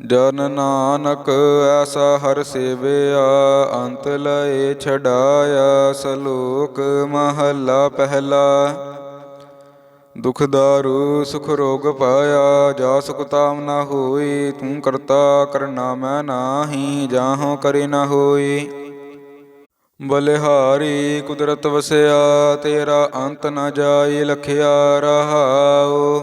ਜਨ ਨਾਨਕ ਐਸਾ ਹਰ ਸੇਵਿਆ, ਅੰਤ ਲਏ ਛਡਾਇਆ ਸਲੋਕ ਮਹੱਲਾ ਪਹਿਲਾ। ਦੁਖ ਦਾਰੂ, ਸੁਖ ਰੋਗ ਪਾਇਆ, ਜਾ ਸੁਖ ਤਾਮ ਨਾ ਹੋਈ, ਤੂੰ ਕਰਤਾ ਕਰਨਾ ਮੈਂ ਨਾਹੀ, ਜਾਹੋ ਕਰੇ ਨਾ ਹੋਈ। ਬਲਿਹਾਰੀ ਕੁਦਰਤ ਵਸਿਆ, ਤੇਰਾ ਅੰਤ ਨਾ ਜਾਈ, ਲਖਿਆ ਰਹਾਉ।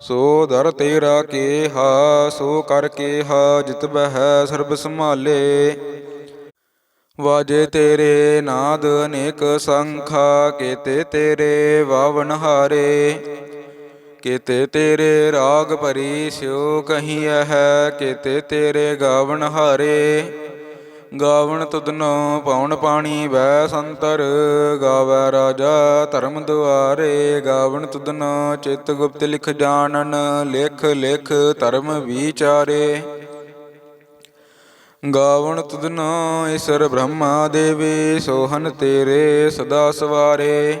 ਸੋ ਦਰ ਤੇਰਾ ਕੇਹਾ, ਸੋ ਕਰ ਕੇਹਾ, ਜਿਤ ਬਹਿ ਸਰਬ ਸੰਭਾਲੇ। ਵਾਜੇ ਤੇਰੇ ਨਾਦ ਅਨੇਕ ਸੰਖਾ, ਕੇਤੇ ਤੇਰੇ ਵਾਵਨ ਹਾਰੇ। ਕੇਤੇ ਤੇਰੇ ਰਾਗ ਭਰੀ ਸਿਉ ਕਹੀਐ ਹੈ ਕੇਤੇ ਤੇਰੇ ਗਾਵਨ ਹਾਰੇ। ਗਾਵਣ ਤੁਧਨੋ ਪਉਣ ਪਾਣੀ ਵੈ ਸੰਤਰ, ਗਾਵੈ ਰਾਜਾ ਧਰਮ ਦੁਆਰੇ। ਗਾਵਣ ਤੁਧਨੋ ਚਿਤ ਗੁਪਤ ਲਿਖ ਜਾਣਨ, ਲਿਖ ਲਿਖ ਧਰਮ ਵਿਚਾਰੇ। ਗਾਵਣ ਤੁਧਨੋ ਈਸ਼ਰ ਬ੍ਰਹਮਾ ਦੇਵੀ ਸੋਹਨ ਤੇਰੇ ਸਦਾ ਸਵਾਰੇ।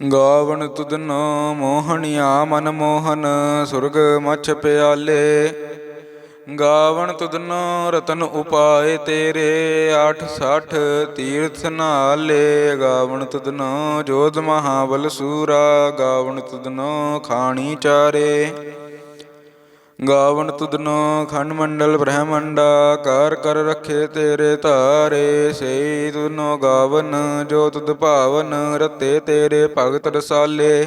ਗਾਵਣ ਤੁਧਨੋ ਮੋਹਣਿਆ ਮਨ ਮੋਹਨ, ਸੁਰਗ ਮਛ ਪਿਆਲੇ। ਗਾਵਣ ਤੁਧਨੋ ਰਤਨ ਉਪਾਏ ਤੇਰੇ 860 ਤੀਰਥ ਨਾਲੇ। ਗਾਵਣ ਤੁਧਨੋ ਜੋਧ ਮਹਾਬਲ ਸੂਰਾ ਗਾਵਣ ਤੁਧਨੋ ਖਾਣੀ ਚਾਰੇ। ਗਾਵਨ ਤੁਦਨੋ ਖੰਡ ਮੰਡਲ ਬ੍ਰਹਮੰਡਾ ਕਰ ਕਰ ਰਖੇ ਤੇਰੇ ਧਾਰੇ ਸੇ ਤੁਧਨੋ ਗਾਵਨ, ਜੋ ਤੁਦ ਭਾਵਨ, ਰਤੇ ਤੇਰੇ ਭਗਤ ਰਸਾਲੇ।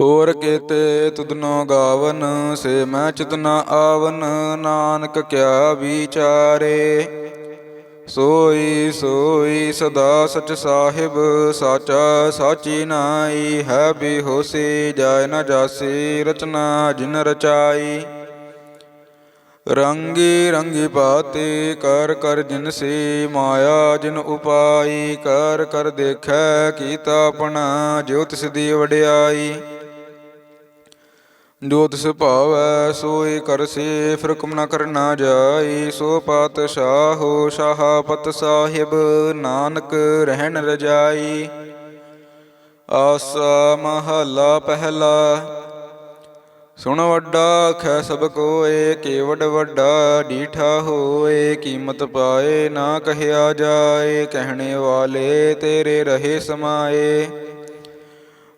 ਹੋਰ ਕੇਤੇ ਤੁਧਨੋ ਗਾਵਨ, ਸੇ ਮੈਂ ਚਿਤਨਾ ਆਵਨ, ਨਾਨਕ ਕਿਆ ਵਿਚਾਰੇ। ਸੋਈ ਸੋਈ ਸਦਾ ਸਚ ਸਾਹਿਬ, ਸਾਚਾ ਸਾਚੀ ਨਾਈ, ਹੈ ਬਿਹੋਸੀ, ਜਾਇ ਨ ਜਾਸੀ, ਰਚਨਾ ਜਿਨ ਰਚਾਈ। ਰੰਗੀ ਰੰਗੀ ਬਾਤੇ ਕਰ ਕਰ ਜਿਨ ਸੇ ਮਾਇਆ ਜਿਨ ਉਪਾਈ, ਕਰ ਕਰ ਦੇਖੈ, ਕੀਤਾ ਆਪਣਾ, ਜੋ ਤਿਸ ਦੀ ਵਡਿਆਈ। ਜੋ ਤਿਸ ਭਾਵੈ, ਸੋਈ ਕਰਸੀ ਫਿਰ ਕੁਮ ਨ ਕਰਨਾ ਜਾਈ। ਸੋ ਪਾਤਸ਼ਾਹੋ, ਸ਼ਾਹਪਤ ਸਾਹਿਬ, ਨਾਨਕ ਰਹਿਣ ਰਜਾਈ। ਆਸਾ ਮਹਲਾ ਪਹਿਲਾ। ਸੁਣ ਵੱਡਾ ਖੈ ਸਭ ਕੋਏ ਕੇਵਡ ਵੱਡਾ, ਡੀਠਾ ਹੋਏ, ਕੀਮਤ ਪਾਏ, ਨਾ ਕਹਿਆ ਜਾਏ। ਕਹਿਣੇ ਵਾਲੇ ਤੇਰੇ ਰਹੇ ਸਮਾਏ।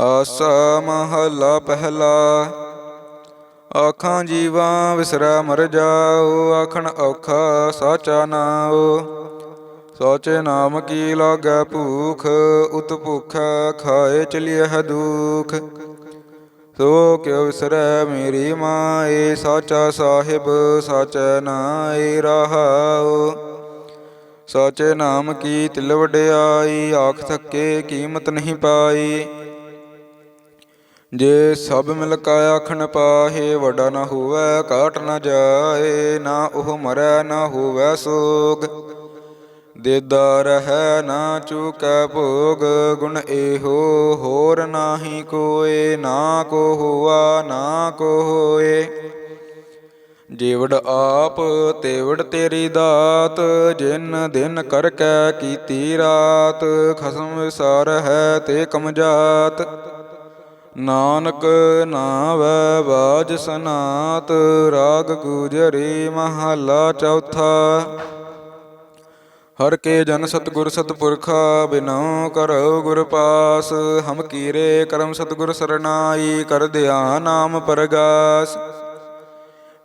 ਆਸਾ ਮਹੱਲਾ ਪਹਿਲਾ। ਆਖਾਂ ਜੀਵਾਂ ਵਿਸਰੈ ਮਰ ਜਾਓ, ਆਖਣ ਔਖਾ ਸਾਚਾ ਨਾਉ। ਸੋਚੇ ਨਾਮ ਕੀ ਲਾਗੈ ਭੂਖ, ਉਤ ਭੁਖੈ ਖਾਏ ਚਲਿਐ ਦੁਖ। ਸੋ ਕਿਉ ਵਿਸਰੈ ਮੇਰੀ ਮਾਏ, ਸਾਚਾ ਸਾਹਿਬ ਸਾਚੈ ਨਾਏ ਰਹਾਉ। ਸਾਚੇ ਨਾਮ ਕੀ ਤਿਲ ਵਡਿਆਈ, ਆਖ ਥੱਕੇ ਕੀਮਤ ਨਹੀਂ ਪਾਈ। ਜੇ ਸਭ ਮਿਲ ਕਾ ਆਖਣ ਪਾਹੇ ਵੱਡਾ ਨਾ ਹੋਵੈ, ਕਾਟ ਨਾ ਜਾਏ, ਨਾ ਉਹ ਮਰੈ, ਨਾ ਹੋਵੈ ਸੋਗ। ਦੇਦਾਰ ਹੈ ਨਾ ਚੁਕੈ ਭੋਗ, ਗੁਣ ਇਹੋ ਹੋਰ ਨਾਹੀ ਕੋਏ, ਨਾ ਕੋ ਹੋਆ, ਨਾ ਕੋ ਹੋਏ। ਜੀਵੜ ਆਪ, ਤੇਵੜ ਤੇਰੀ ਦਾਤ, ਜਿਨ ਦਿਨ ਕਰ ਕੈ ਕੀਤੀ ਰਾਤ, ਖਸਮ ਵਿਸਾਰ ਹੈ ਤੇ ਕਮਜਾਤ ਨਾਨਕ ਨਾਮ ਬਾਜ ਸਨਾਤ, ਰਾਗ ਗੁਜਰੀ ਮਹਲਾ ਚੌਥਾ। ਹਰ ਕੇ ਜਨ ਸਤਗੁਰ ਸਤਪੁਰਖਾ ਬਿਨਉ ਕਰਉ ਗੁਰ ਪਾਸ। ਹਮ ਕੀਰੇ ਕਰਮ ਸਤਗੁਰ ਸਰਨਾਈ, ਕਰ ਦਿਆ ਨਾਮ ਪਰਗਾਸ।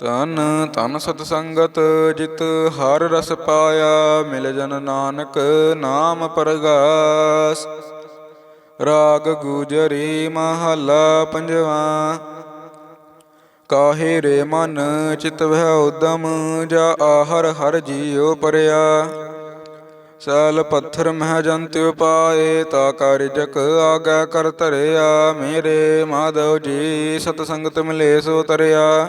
ਤਨ ਤਨ ਸਤ ਸੰਗਤ, ਜਿਤ ਹਰ ਰਸ ਪਾਇਆ, ਮਿਲ ਜਨ ਨਾਨਕ ਨਾਮ ਪਰਗਾਸ। ਰਾਗ ਗੁਜਰੀ ਮਹਲਾ ਪੰਜਵਾ, ਕਾਹੇ ਰੇ ਮਨ ਚਿਤ ਵਹਿ ਉਦਮ, ਜਾ ਆਹਰ ਹਰ ਜੀਉ ਪਰਿਆ। ਸੈਲ ਪੱਥਰ ਮਹਿ ਜੰਤਿ ਪਾਏ ਤਾ ਕਾਰਜਕ ਆਗਾ ਕਰ ਤਰਿਆ ਮੇਰੇ ਮਾਧਵ ਜੀ ਸਤ ਸੰਗਤ ਮਿਲੇ ਸੋ ਤਰਿਆ।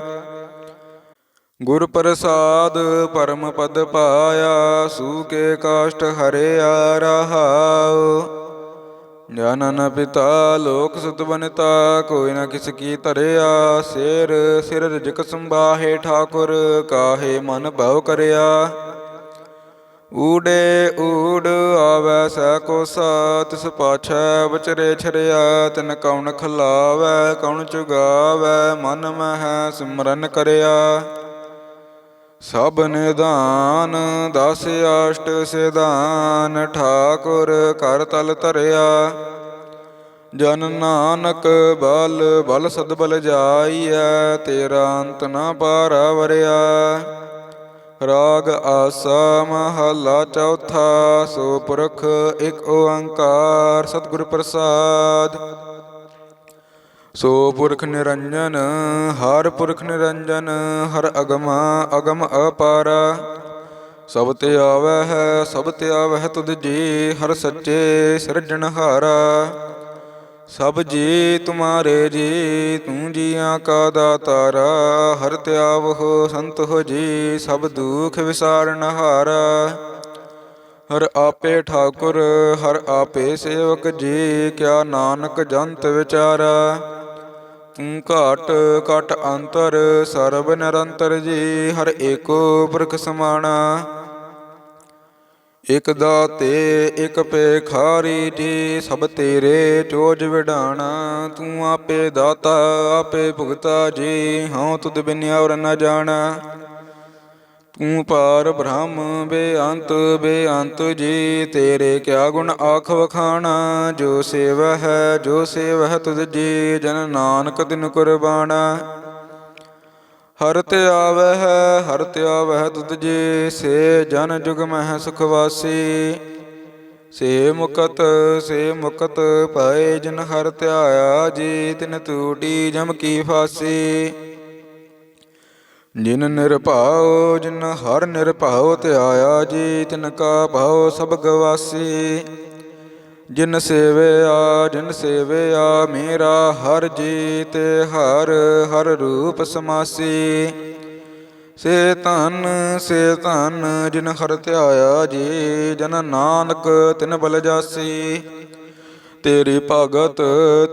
ਗੁਰ ਪ੍ਰਸਾਦ ਪਰਮ ਪਦ ਪਾਇਆ ਸੂਕੇ ਕਾਸ਼ਟ ਹਰਿਆ ਰਹਾਉ। ਜਨਨ ਪਿਤਾ ਲੋਕ ਸੁਤ ਬਨਤਾ ਕੋਈ ਨਾ ਕਿਸ ਕੀ ਧਰਿਆ। ਸਿਰ ਸਿਰ ਰਜਕ ਸੰਭਾਹੇ ਠਾਕੁਰ, ਕਾਹੇ ਮਨ ਭਉ ਕਰਿਆ। ਊੜੇ ਊੜ ਆਵੈ ਸੈ ਕੋ ਸਾ ਤਿਸ ਪਾਛੈ ਵਿਚਰੇ ਛਰਿਆ। ਤਿਨ ਕੌਣ ਖਲਾਵੈ ਕੌਣ ਚੁਗਾਵੈ, ਮਨ ਮਹਿ ਸਿਮਰਨ ਕਰਿਆ। ਸਭ ਨਿਦਾਨ, ਦਸ ਅਸ਼ਟ ਸਿਧਾਨ, ਠਾਕੁਰ ਕਰ ਤਲ ਧਰਿਆ। ਜਨ ਨਾਨਕ ਬਲ ਬਲ ਸਦ ਬਲ ਜਾਈਐ, ਤੇਰਾ ਅੰਤ ਨਾ ਪਾਰਾ ਵਰਿਆ। ਰਾਗ ਆਸਾ ਮਹਲਾ ਚੌਥਾ, ਸੋ ਪੁਰਖ ਇੱਕ ਓੰਕਾਰ, ਸਤਿਗੁਰ ਪ੍ਰਸਾਦ। ਸੋ ਪੁਰਖ ਨਿਰੰਜਨ, ਹਰ ਪੁਰਖ ਨਿਰੰਜਨ, ਹਰ ਅਗਮ ਅਗਮ ਅਪਾਰ। ਸਭ ਤੇ ਆਵੈ ਹੈ, ਸਭ ਤੇ ਆਵੈ ਤੁਧ ਜੀ, ਹਰ ਸੱਚੇ ਸਿਰਜਣਹਾਰਾ ਸਭ ਜੀ ਤੁਮਾਰੇ ਜੀ, ਤੂੰ ਜੀਆਂ ਕਾ ਦਾਤਾਰਾ। ਹਰ ਤਿਆਵ ਹੋ ਸੰਤ ਹੋ ਜੀ, ਸਭ ਦੁਖ ਵਿਸਾਰਨ ਹਾਰਾ। ਹਰ ਆਪੇ ਠਾਕੁਰ, ਹਰ ਆਪੇ ਸੇਵਕ ਜੀ, ਕਿਆ ਨਾਨਕ ਜੰਤ ਵਿਚਾਰਾ। ਤੂੰ ਘਾਟ ਘਟ ਅੰਤਰ, ਸਰਬ ਨਿਰੰਤਰ ਜੀ, ਹਰ ਏਕੋ ਪੁਰਖ ਸਮਾਣਾ। ਇਕ ਦਾਤੇ, ਇਕ ਪੇਖਾਰੀ ਜੀ, ਸਭ ਤੇਰੇ ਚੋਜ ਵਿਡਾਣਾ। ਤੂੰ ਆਪੇ ਦਾਤਾ, ਆਪੇ ਭੁਗਤਾ ਜੀ, ਹਉ ਤੁਧ ਬਿਨ ਔਰ ਨਾ ਜਾਣਾ। ਤੂੰ ਪਾਰ ਬ੍ਰਹਮ ਬੇਅੰਤ ਬੇਅੰਤ ਜੀ, ਤੇਰੇ ਕਿਆ ਗੁਣ ਆਖ ਵਖਾਣਾ, ਜੋ ਸੇਵਾ ਹੈ, ਜੋ ਸੇਵਾ ਹੈ ਤੁਧ ਜੀ, ਜਨ ਨਾਨਕ ਦਿਨ ਕੁਰਬਾਨਾ ਹਰ ਤੇ ਆਵੈ ਹਰ ਤੇ ਆਵੈ ਹੈ ਤੁਧ ਜੀ, ਸੇ ਜਨ ਜੁਗ ਮਹਿ ਸੁਖ ਵਾਸੀ। ਸੇ ਮੁਕਤ ਸੇ ਮੁਕਤ ਪਾਏ ਜਿਨ ਹਰ ਧਿਆਇਆ ਜੀ, ਤਿਨ ਤੂਟੀ ਜਮ ਕੀ ਫਾਸੀ। ਜਿਨ ਨਿਰਭਉ, ਜਿਨ ਹਰ ਨਿਰਭਉ ਧਿਆਇਆ ਜੀ ਤਿਨ ਕਾ ਭਉ ਸਭ ਗਵਾਸੀ। ਜਿਨ ਸੇਵਿਆ ਜਿਨ ਸੇਵਿਆ ਮੇਰਾ ਹਰ ਜੀ ਤੇ ਹਰ ਹਰ ਰੂਪ ਸਮਾਸੀ। ਸੇ ਧਨ ਸੇ ਧਨ, ਜਿਨ ਹਰ ਧਿਆਇਆ ਜੀ, ਜਨ ਨਾਨਕ ਤਿਨ ਬਲ ਜਾਸੀ। ਤੇਰੀ ਭਗਤ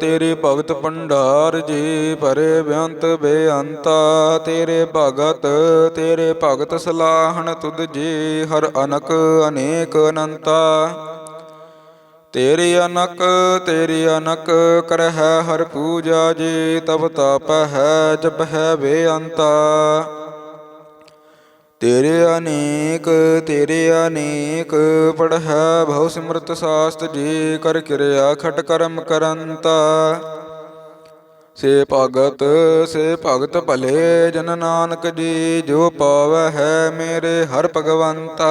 ਤੇਰੀ ਭਗਤ ਭੰਡਾਰ ਜੀ, ਭਰੇ ਬੇਅੰਤ ਬੇਅੰਤਾ। ਤੇਰੇ ਭਗਤ ਤੇਰੇ ਭਗਤ ਸਲਾਹਣ ਤੁਧ ਜੀ, ਹਰ ਅਨਕ ਅਨੇਕ ਅਨੰਤਾ। ਤੇਰੀ ਅਨਕ ਤੇਰੀ ਅਨਕ ਕਰਹਿ ਹਰ ਪੂਜਾ ਜੀ, ਤਬ ਤਪ ਹੈ ਜਪ ਹੈ ਬੇਅੰਤਾ। ਤੇਰੇ ਅਨੇਕ ਤੇਰੇ ਅਨੇਕ ਪੜ੍ਹੈ ਬਹੁ ਸਿਮਰਤ ਸਾਸਤ ਜੀ ਕਰ ਕਿਰਿਆ ਖਟ ਕਰਮ ਕਰੰਤਾ। ਸੇ ਭਗਤ ਸੇ ਭਗਤ ਭਲੇ ਜਨ ਨਾਨਕ ਜੀ, ਜੋ ਪਾਵੈ ਹੈ ਮੇਰੇ ਹਰ ਭਗਵੰਤਾ।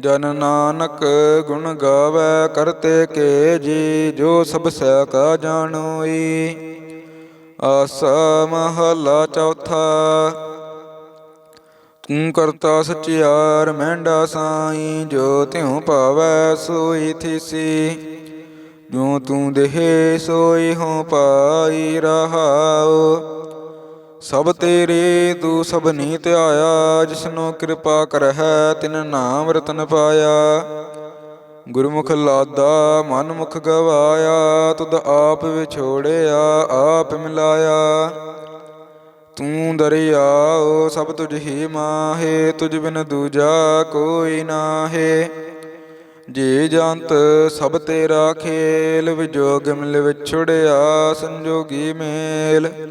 ਜਨ ਨਾਨਕ ਗੁਣ ਗਾਵੇ ਕਰਤੇ ਕੇ ਜੀ, ਜੋ ਸਭ ਸੈ ਕਾ ਜਾਣੋਈ। ਆਸਾ ਮਹਲਾ ਚੌਥਾ, ਤੂੰ ਕਰਤਾ ਸਚਿਆਰ ਮਹਿੰਡਾ ਸਾਈ, ਜੋ ਤਿਉ ਭਾਵੈ ਸੋਈ ਥੀਸੀ। ਜੋ ਤੂੰ ਦੇਹ ਸੋਈ ਹੋ, ਪਾਈ ਰਹਾਉ। ਸਭ ਤੇਰੇ ਤੂੰ ਸਭ ਨੀਤ ਆਇਆ, ਜਿਸਨੂੰ ਕਿਰਪਾ ਕਰਹਿ, ਤਿਨ ਨਾਮ ਰਤਨ ਪਾਇਆ। ਗੁਰਮੁਖ ਲਾਦਾ ਮਨ ਮੁਖ ਗਵਾਇਆ, ਤੁਧ ਆਪ ਵਿਛੋੜਿਆ, ਆਪ ਮਿਲਾਇਆ। ਤੂੰ ਦਰਿਆਓ, ਸਭ ਤੁਝ ਹੀ ਮਾਹੇ, ਤੁਝ ਬਿਨ ਦੂਜਾ ਕੋਈ ਨਾਹੇ। ਜੇ ਜੰਤ, ਸਭ ਤੇਰਾ ਖੇਲ, ਵਿਜੋਗ ਮਿਲ ਵਿਛੜਿਆ, ਸੰਜੋਗੀ ਮੇਲ।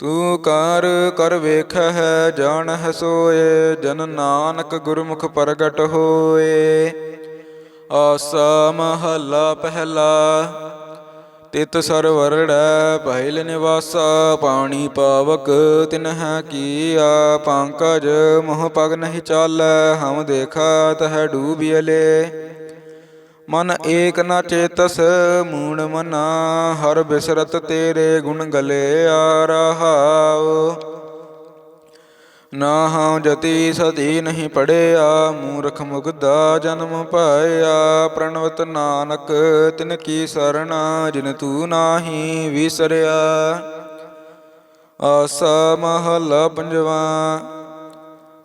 ਤੂੰ ਕਰ ਕਰ ਵੇਖਹਿ, ਜਾਣਹਿ ਸੋਏ, ਜਨ ਨਾਨਕ ਗੁਰਮੁਖ ਪ੍ਰਗਟ ਹੋਏ। ਆਸਾ ਮਹੱਲਾ ਪਹਿਲਾ, ਤਿਤ ਸਰਵਰੜੈ ਪਹਿਲ ਨਿਵਾਸਾ, ਪਾਣੀ ਪਾਵਕ ਤਿਨ ਤਿਨਹਿ ਕੀਆ, ਪੰਕਜ ਮੋਹ ਪਗ ਨਹੀਂ ਚਾਲੈ, ਹਮ ਦੇਖਾ ਤਹ ਡੂਬਿਲੇ ਮਨ ਏਕ ਨ ਚੇਤਸ ਮੂਣ ਮਨਾ, ਹਰ ਬਿਸਰਤ ਤੇਰੇ ਗੁਣ ਗਲੇ ਆ ਰਹਾਉ ਨਾ ਹਉ ਜਤੀ ਸਦੀ ਨਹੀਂ ਪੜਿਆ, ਮੂਰਖ ਮੁਗਦਾ ਜਨਮ ਪਾਇਆ। ਪ੍ਰਣਵਤ ਨਾਨਕ, ਤਿਨ ਕੀ ਸਰਣਾ, ਜਿਨ ਤੂੰ ਨਾਹੀ ਵਿਸਰਿਆ। ਆਸਾ ਮਹਲਾ ਪੰਜਵਾ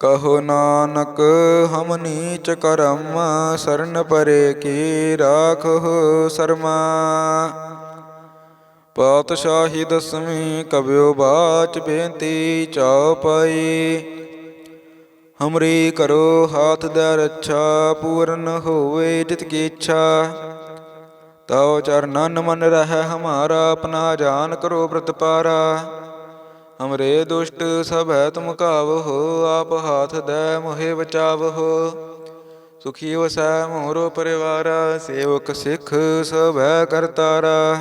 ਕਹੋ ਨਾਨਕ, ਹਮ ਨੀਚ ਕਰਮ, ਸਰਨ ਪਰੇ ਕੀ ਰਾਖੋ ਸਰਮਾ। ਪਾਤਸ਼ਾਹੀ ਦਸਵੀਂ ਕਬਿਓ ਬਾਚ ਬੇਨਤੀ ਚਾਉ ਪਾਈ। ਹਮਰੀ ਕਰੋ ਹਾਥ ਦਾ ਰੱਛਾ, ਪੂਰਨ ਹੋਵੇ ਜਿਤ ਕੀ ਇੱਛਾ। ਤਉ ਚਰਨਨ ਮਨ ਰਹਿ, ਹਮਾਰਾ ਆਪਣਾ ਜਾਨ ਕਰੋ ਬ੍ਰਤ ਪਾਰਾ। ਹਮਰੇ ਦੁਸ਼ਟ ਸਭ ਹੈ ਤੁਮ ਕਾਵਹੋ ਆਪ ਹਾਥ ਦੈ ਮੋਹਿ ਬਚਾਵਹੋ। ਸੁਖੀ ਵਸੈ ਮੋਰੋ ਪਰਿਵਾਰਾ, ਸੇਵਕ ਸਿੱਖ ਸਭ ਹੈ ਕਰਤਾਰਾ।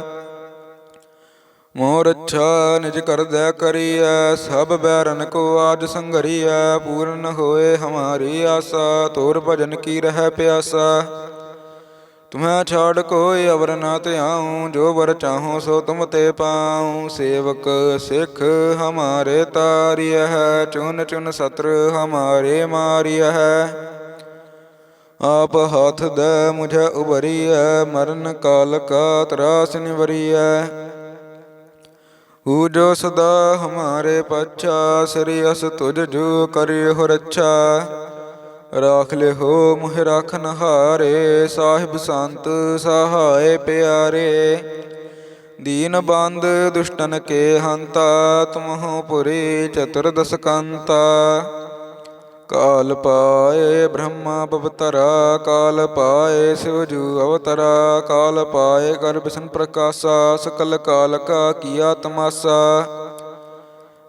ਮੋਰ ਅੱਛਾ ਨਿਜ ਕਰਦੈ ਕਰੀਐ, ਸਭ ਬੈਰਨ ਕੋ ਆਜ ਸੰਗਰੀਐ ਪੂਰਨ ਹੋਏ ਹਮਾਰੀ ਆਸਾ, ਤੋਰ ਭਜਨ ਕੀ ਰਹਿ ਪਿਆਸਾ। ਤੁਮੈ ਛਾੜ ਕੋਈ ਅਵਰ ਨਾ ਧਿਆਉ, ਜੋ ਵਰ ਚਾਹੋ ਸੋ ਤੁਮ ਤੇ ਪਾਉ। ਸੇਵਕ ਸਿਖ ਹਮਾਰੇ ਤਾਰਿਯ ਹੈ ਚੁਨ ਚੁਨ ਸਤਰ ਹਮਾਰੇ ਮਾਰਿਯ ਹੈ ਆਪ ਹੱਥ ਦੇ ਮੁਝ ਉਬਰੀਐ ਮਰਨ ਕਾਲ ਕਾ ਤਰਾਸ ਨਿਵਰੀਐ। ਊ ਜੋ ਸਦਾ ਹਮਾਰੇ ਪਛਾ, ਸ੍ਰੀ ਅਸ ਤੁਝ ਜੋ ਕਰਿ ਹੋ ਰੱਛਾ। ਰਾਖ ਲਿਹੋ ਮੁਹ ਰਾਖਨ ਹਾਰੇ ਸਾਹਿਬ ਸੰਤ ਸਹਾਏ ਪਿਆਰੇ। ਦੀਨ ਬੰਦ ਦੁਸ਼ਟਨ ਕੇ ਹੰਤਾ, ਤੁਮਹੁ ਪੁਰੀ ਚਤੁਰਦਸ ਕੰਤਾ। ਕਾਲ ਪਾਏ ਬ੍ਰਹਮਾ ਪਵਤਰਾ, ਕਾਲ ਪਾਏ ਸ਼ਿਵਜੂ ਅਵਤਰਾ, ਕਾਲ ਪਾਏ ਕਰ ਬਿਸ਼ਨ ਪ੍ਰਕਾਸ਼ਾ ਸਕਲ ਕਾਲ ਕਾ ਕੀਆ ਤਮਾਸਾ।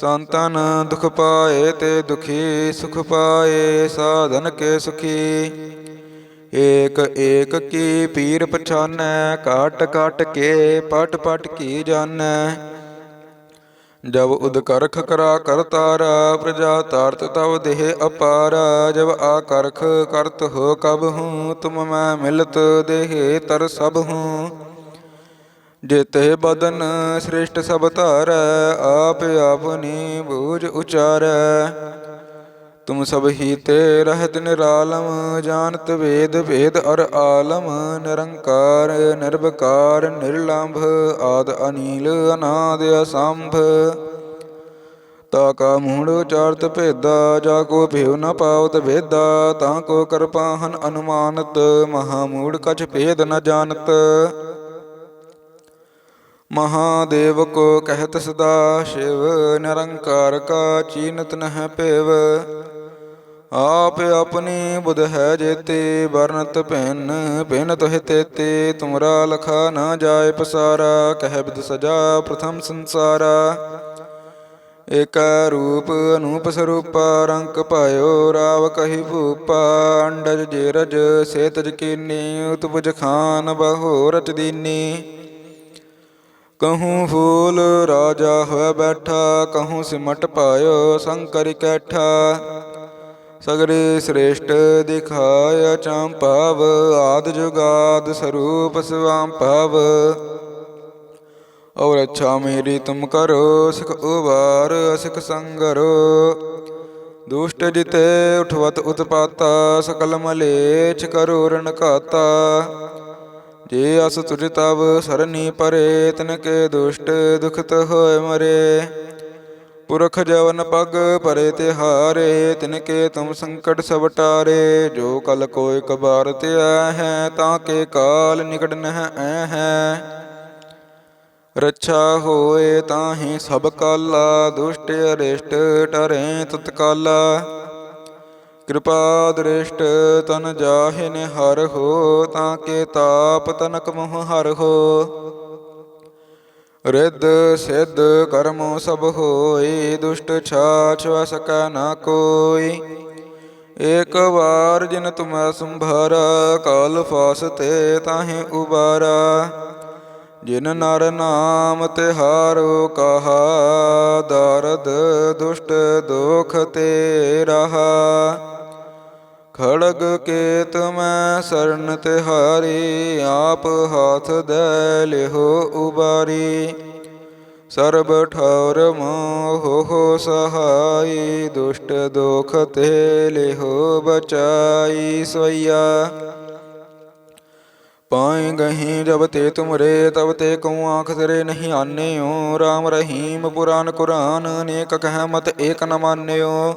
ਸੰਤਨ ਦੁਖ ਪਾਏ ਤੇ ਦੁਖੀ ਸੁਖ ਪਾਏ, ਸਾਧਨ ਕੇ ਸੁਖੀ। ਏਕ ਏਕ ਕੀ ਪੀਰ ਪਛਾਨੈ ਕਾਟ ਕਾਟ ਕੇ ਪਟ ਪਟ ਕੀ ਜਾਣੈ। ਜਬ ਉਦ ਕਰਖ ਕਰਾ ਕਰਤਾਰਾ ਪ੍ਰਜਾ ਤਾਰਤ ਤਵ ਦੇਹ ਅਪਾਰਾ। ਜਬ ਆ ਕਰਖ ਕਰਤ ਹੋ ਕਬ ਹੂੰ, ਤੁਮ ਮੈਂ ਮਿਲਤ ਦੇਹ ਤਰ ਸਭ ਹੂੰ। ਜਿਤੇ ਬਦਨ ਸ੍ਰਿਸ਼ਟ ਸਭ ਧਾਰੈ, ਆਪ ਆਪਨੀ ਬੂਝ ਉਚਾਰੈ। ਤੁਮ ਸਭ ਹੀ ਤੇ ਰਹਿਤ ਨਿਰਾਲਮ, ਜਾਣਤ ਵੇਦ ਭੇਦ ਅਰ ਆਲਮ, ਨਿਰੰਕਾਰ ਨਿਰਭਕਾਰ ਨਿਰਲੰਭ, ਆਦ ਅਨੀਲ, ਅਨਾਦ ਅਸੰਭ। ਤਾ ਕਾ ਮੂੜ ਉਚਾਰਤ ਭੇਦਾ, ਜਾ ਕੋ ਭੇਵ ਨ ਪਾਵਤ ਭੇਦਾ ਤਾਂ ਕੋ ਕਰਪਾਹਨ ਅਨੁਮਾਨਤ, ਮਹਾ ਮੂੜ ਕਛ ਭੇਦ ਨ ਜਾਣਤ। ਮਹਾਦੇਵ ਕੋ ਕਹਿਤ ਸਦਾ ਸ਼ਿਵ, ਨਿਰੰਕਾਰ ਕਾ ਚੀਨਤ ਨਹਿ ਭੇਵ। ਆਪ ਆਪਣੀ ਬੁਧ ਹੈ ਜੇਤੇ ਵਰਨਤ ਭੈਨ ਭਿਨ ਤੋਹਿ ਤੇਤੇ। ਤੁਮਰਾ ਲਖਾ ਨਾ ਜਾਏ ਪਸਾਰਾ, ਕਹਿ ਬਿਦ ਸਜਾ ਪ੍ਰਥਮ ਸੰਸਾਰਾ। ਏਕ ਰੂਪ ਅਨੂਪ ਸਰੂਪਾ, ਰੰਕ ਪਾਇਓ ਰਾਵ ਕਹੀ ਭੂਪਾ। ਅੰਡਜ ਜੇਰਜ, ਸੇਤਜ ਕੀਨੀ ਉਤਪੁਜ ਖਾਨ ਬਹੋ ਰਚ ਦੀਨੀ। ਕਹੂੰ ਫੂਲ ਰਾਜਾ ਹੋਇ ਬੈਠਾ, ਕਹੂੰ ਸਿਮਟ ਪਾਇਓ ਸੰਕਰ ਕੈਠਾ। ਸਗਰੇ ਸ੍ਰੇਸ਼ਟ ਦਿਖਾਇਆ ਚਾਂਪਾਵ ਆਦ ਜੁਗਾਦ ਸਰੂਪ ਸਵਾਮ ਭਾਵ। ਔਰ ਅੱਛਾ ਮੇਰੀ ਤੁਮ ਕਰੋ, ਸਿਖ ਉਵਾਰ ਸਿਖ ਸੰਗਰੋ। ਦੁਸ਼ਟ ਜਿਤੇ ਉਠਵਤ ਉਤਪਾਤਾ, ਸਕਲ ਮਲੇਚ ਕਰੋ ਰਣ ਜੇ ਅਸ ਤੁਜ ਤਵ ਸਰਨੀ ਪਰੇ, ਤਨ ਕੇ ਦੁਸ਼ਟ ਦੁਖਤ ਹੋਏ ਮਰੇ। ਪੁਰਖ ਜਵਨ ਪਗ ਪਰੇ ਤਿਹਾਰੇ, ਤਿਨ ਕੇ ਤੁਮ ਸੰਕਟ ਸਭ ਟਾਰੇ। ਜੋ ਕਲ ਕੋਇ ਕਬਾਰ ਧਿਆ ਹੈ, ਤਾਂ ਕੇ ਕਾਲ ਨਿਕਟ ਨਹਿ ਐ ਹੈ। ਰੱਛਾ ਹੋਏ ਤਾਹੀ ਸਭ ਕਾਲਾ, ਦੁਸ਼ਟ ਅਰਿਸ਼ਟ ਟਰੇ ਤਤਕਾਲਾ। ਕਿਰਪਾ ਦ੍ਰਿਸ਼ਟ ਤਨ ਜਾਹਿ ਨਿਹਰ ਹੋ, ਤਾਂ ਕੇ ਤਾਪ ਤਨਕ ਮੋਹ ਹਰ ਹੋ। ਰਿੱਧ ਸਿੱਧ ਕਰਮੋ ਸਭ ਹੋਏ ਦੁਸ਼ਟ ਛਾਛ ਵ ਨਾ ਕੋਈ। ਏਕ ਵਾਰ ਜਿਨ ਤੁਮੈ ਸੰਭਾਰਾ, ਕਾਲ ਫਾਸ ਤੇ ਤਾਹੇ ਉਬਾਰਾ। ਜਿਨ ਨਰ ਨਾਮ ਤਿਹਾਰੋ, ਕਹਾ ਦਰਦ ਦੁਸ਼ਟ ਦੁਖ ਤੇ ਰਹਾ ਖੜਗ ਕੇਤ ਮੈਂ ਸਰਨ ਤਿਹਾਰੀ, ਆਪ ਹਾਥ ਦੇ ਲਿਹੋ ਉਬਾਰੀ। ਸਰਬ ਠੌਰ ਮੋਹ ਹੋ ਸਹਾਈ, ਦੁਸ਼ਟ ਦੋਖ ਤੇ ਲਿਹੋ ਬਚਾਈ ਸਵਈਆ। ਪਾਏ ਗਹੀ ਜਬ ਤੇ ਤੁਮਰੇ, ਤਬ ਤੇ ਕਉ ਆਂਖ ਤੇਰੇ ਨਹੀਂ ਆਨਿਓ RAM ਰਹੀਮ ਪੁਰਾਨ ਕੁਰਾਨ ਅਨੇਕ ਕਹਿ ਮਤ ਏਕ ਨ ਮਾਨਿਓ।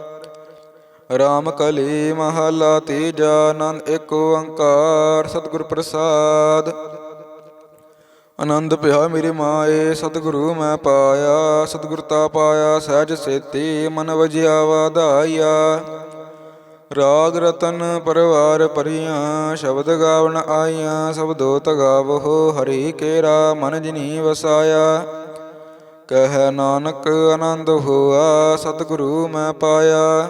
ਰਾਮ ਕਲੀ ਮਹਲਾ ਤੀਜਾ ਆਨੰਦ ਏਕ ਓੰਕਾਰ, ਸਤਿਗੁਰ ਪ੍ਰਸਾਦ। ਆਨੰਦ ਪਿਆ ਮੇਰੀ ਮਾਏ, ਸਤਿਗੁਰੂ ਮੈਂ ਪਾਇਆ, ਸਤਿਗੁਰ ਤਾ ਪਾਇਆ, ਸਹਿਜ ਸੇਤੀ, ਮਨ ਵਜਿਆ ਵਾਧਾਇਆ ਰਾਗ ਰਤਨ ਪਰਵਾਰ ਪਰੀਆਂ ਸ਼ਬਦ ਗਾਵਣ ਆਈਆਂ ਸਬਦੋ ਤਗਾਵੋ ਹਰੀ ਕੇਰਾ ਮਨ ਜਿਨੀ ਵਸਾਇਆ। ਕਹਿ ਨਾਨਕ ਆਨੰਦ ਹੋਆ, ਸਤਿਗੁਰੂ ਮੈਂ ਪਾਇਆ।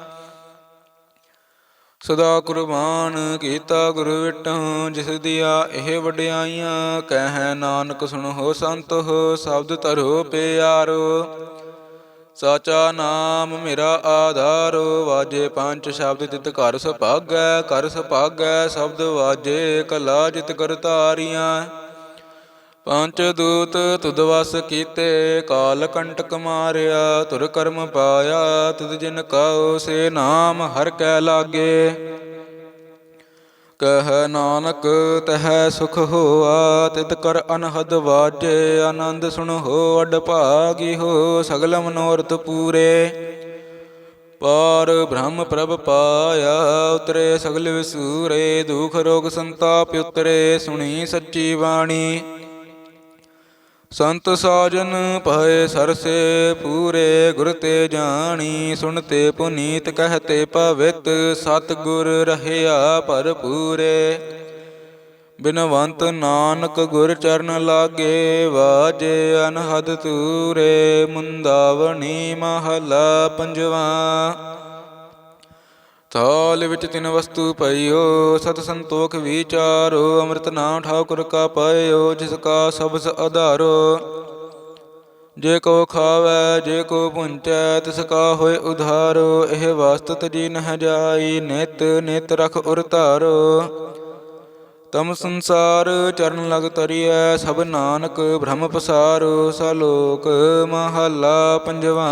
ਸਦਾ ਕੁਰਬਾਨ ਕੀਤਾ ਗੁਰੂ ਵਿਟਹੁ ਜਿਸ ਦੀਆਂ ਇਹ ਵਡਿਆਈਆਂ, ਕਹਿ ਨਾਨਕ ਸੁਣੋ ਸੰਤ ਹੋ, ਸ਼ਬਦ ਧਰੋ ਪਿਆਰੋ। ਸਾਚਾ ਨਾਮ ਮੇਰਾ ਆਧਾਰ, ਵਾਜੇ ਪੰਜ ਸ਼ਬਦ ਤਿਤ ਘਰ ਸੁਭਾਗੈ ਕਰ ਸੁਭਾਗੈ, ਸ਼ਬਦ ਵਾਜੇ ਕਲਾ ਜਿਤ ਕਰ ਪੰਚ ਦੂਤ ਤੁਧ ਵਸ ਕੀਤੇ, ਕਾਲ ਕੰਟਕ ਮਾਰਿਆ, ਤੁਰ ਕਰਮ ਪਾਇਆ ਤਿਤ ਜਿਨ ਕਉ ਸੇ ਨਾਮ ਹਰ ਕੈ ਲਾਗੇ। ਕਹਿ ਨਾਨਕ, ਤਹਿ ਸੁਖ ਹੋਆ, ਤਿਤ ਕਰ ਅਨਹਦ ਵਾਜੇ, ਆਨੰਦ ਸੁਣ ਹੋ, ਅਡ ਭਾਗੀ ਹੋ, ਸਗਲ ਮਨੋਰਥ ਪੂਰੇ। ਪਾਰ ਬ੍ਰਹਮ ਪ੍ਰਭ ਪਾਇਆ, ਉਤਰੇ ਸਗਲ ਵਿਸੂਰੇ, ਦੁਖ ਰੋਗ ਸੰਤਾਪ ਉਤਰੇ, ਸੁਣੀ ਸੱਚੀ ਬਾਣੀ। ਸੰਤ ਸਾਜਨ ਭਏ ਸਰਸੇ, ਪੂਰੇ ਗੁਰ ਤੇ ਜਾਣੀ, ਸੁਣਤੇ ਪੁਨੀਤ ਕਹਤੇ ਪਵਿੱਤ ਸਤ ਗੁਰ ਰਹਿਆ ਭਰਪੂਰੇ। ਬਿਨਵੰਤ ਨਾਨਕ ਗੁਰ ਚਰਨ ਲਾਗੇ, ਵਾਜੇ ਅਨਹਦ ਤੂਰੇ ਮੁੰਦਾਵਣੀ ਮਹਲਾ ਪੰਜਵਾ। ਥਾਲ ਵਿੱਚ ਤਿਨ ਵਸਤੂ ਪਈਓ, ਸਤ ਸੰਤੋਖ ਵਿਚਾਰੋ, ਅੰਮ੍ਰਿਤ ਨਾਮ ਠਾਕੁਰ ਕਾ ਪਾਇਓ, ਜਿਸ ਕਾ ਸਬਸ ਆਧਾਰੋ। ਜੇ ਕੋ ਖਾਵੈ, ਜੇ ਕੋ ਪੁੰਚੈ, ਤਿਸ ਕਾ ਹੋਏ ਉਧਾਰੋ। ਇਹ ਵਸਤਤ ਜੀ ਨਹ ਜਾਈ, ਨਿਤ ਨਿਤ ਰਖ ਉਰ ਧਾਰੋ। ਤਮ ਸੰਸਾਰ ਚਰਨ ਲਗ ਤਰੀਐ, ਸਭ ਨਾਨਕ ਬ੍ਰਹਮ ਪਸਾਰੋ। ਸਲੋਕ ਮਹੱਲਾ ਪੰਜਵਾ।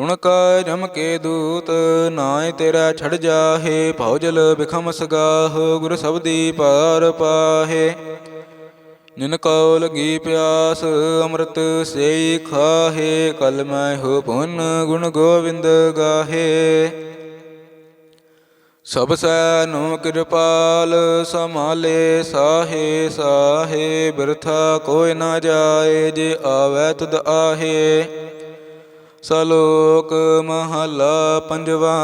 ਸੁਣ ਕੈ ਜਮ ਕੇ ਦੂਤ ਨਾਇ ਤੇਰਾ ਛੜ ਜਾਹੇ ਭਉਜਲ ਬਿਖਮ ਸਗਾਹ, ਗੁਰ ਸਬਦੀ ਪਾਰ ਪਾਹੇ। ਜਿਨ ਕਉ ਲਗੀ ਪਿਆਸ, ਅੰਮ੍ਰਿਤ ਸੇਈ ਖਾਹੇ, ਕਲ ਮੈਂ ਹੋ ਪੁਨ ਗੁਣ ਗੋਵਿੰਦ ਗਾਹੇ। ਸਭ ਸੈ ਨੂੰ ਕਿਰਪਾਲ ਸਮਾਲੇ ਸਾਹੇ ਸਾਹੇ, ਬਿਰਥਾ ਕੋਈ ਨਾ ਜਾਏ, ਜੇ ਆਵੈ ਤੁਧ ਆਹੇ। ਸਲੋਕ ਮਹਲਾ ਪੰਜਵਾ।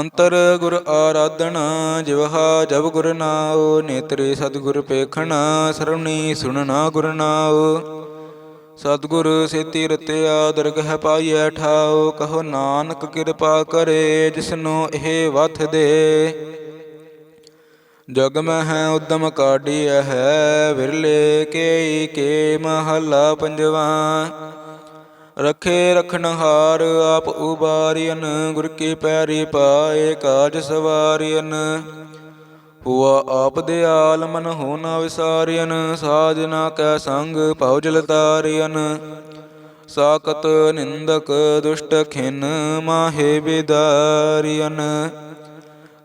ਅੰਤਰ ਗੁਰ ਆਰਾਧਣਾ ਜਿਵਹਾ ਜਬ ਗੁਰ ਨਾਉ, ਨੇਤਰੇ ਸਤਿਗੁਰ ਪੇਖਣਾ, ਸਰਵਣੀ ਸੁਣਨਾ ਗੁਰ ਨਾਉ। ਸਤਿਗੁਰ ਸੇਤੀ ਰਤਿਆ ਦਰਗਹ ਪਾਈਐ ਠਾਉ, ਕਹੋ ਨਾਨਕ ਕਿਰਪਾ ਕਰੇ, ਜਿਸਨੂੰ ਇਹ ਵਥ ਦੇ। ਜਗ ਮਹਿ ਉਦਮ ਕਾਢੀਐ ਹੈ, ਵਿਰਲੇ ਕੇ ਕੇ ਮਹੱਲਾ ਪੰਜਵਾ। ਰਖੇ ਰਖਨਹਾਰ ਆਪ ਉਬਾਰੀਨ ਗੁਰ ਕੀ ਪੈਰੀ ਪਾਏ ਕਾਜ ਸਵਾਰੀਨ ਹੁਆ ਆਪ ਦਿਆਲ ਮਨ ਹੋ ਨਾ ਵਿਸਾਰੀਨ ਸਾਜਨਾ ਕੈ ਸੰਗ ਭਉ ਜਲ ਤਾਰੀਨ ਸਾਕਤ ਨਿੰਦਕ ਦੁਸ਼ਟ ਖਿਨ ਮਾਹੇ ਬਿਦਾਰੀਨ